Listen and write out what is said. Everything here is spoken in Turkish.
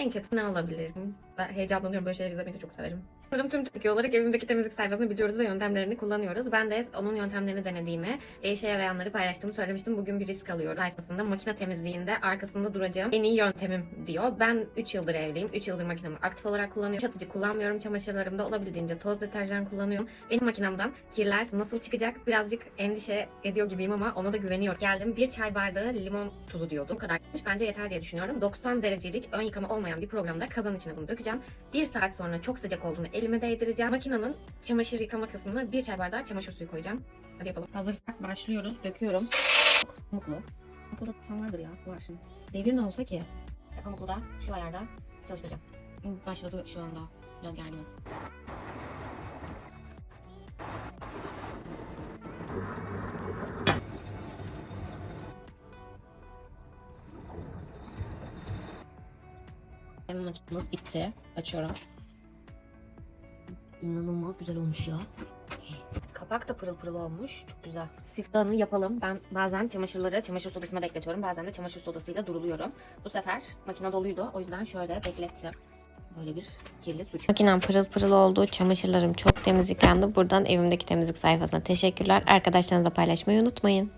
En kötü ne alabilirim? Ben heyecanlanıyorum böyle şeyleri izlemeyi de çok severim. Sanırım tüm Türkiye olarak evimdeki temizlik sayfasını biliyoruz ve yöntemlerini kullanıyoruz. Ben de onun yöntemlerini denediğimi, e, işe yarayanları paylaştığımı söylemiştim. Bugün bir risk alıyorum. Sayfasında makine temizliğinde arkasında duracağım en iyi yöntemim diyor. Ben 3 yıldır evliyim. 3 yıldır makinemi aktif olarak kullanıyorum. Çatıcı kullanmıyorum. Çamaşırlarımda olabildiğince toz deterjan kullanıyorum. Benim makinemden kirler nasıl çıkacak birazcık endişe ediyor gibiyim ama ona da güveniyorum. Geldim bir çay bardağı limon tuzu diyordum. Bu kadarmış. Bence yeter diye düşünüyorum. 90 derecelik ön yıkama olmayan bir programda kazan içine bunu dökeceğim. Bir saat sonra çok sıcak olduğunu elime değdireceğim. Makinenin çamaşır yıkama kısmına bir çay bardağı çamaşır suyu koyacağım. Hadi yapalım. Hazırsak başlıyoruz. Döküyorum. Mutlu. Mutlu'da tutan vardır ya. Var şimdi. Devir ne olsa ki? Mutlu'da şu ayarda çalıştıracağım. Başladı şu anda. Biraz gerginim. Makinemiz bitti. Açıyorum. İnanılmaz güzel olmuş ya. Kapak da pırıl pırıl olmuş. Çok güzel. Siftahını yapalım. Ben bazen çamaşırları çamaşır sodasına bekletiyorum. Bazen de çamaşır sodasıyla duruluyorum. Bu sefer makine doluydu. O yüzden şöyle beklettim. Böyle bir kirli su. Makinem pırıl pırıl oldu. Çamaşırlarım çok temiz yıkandı. Buradan evimdeki temizlik sayfasına teşekkürler. Arkadaşlarınızla paylaşmayı unutmayın.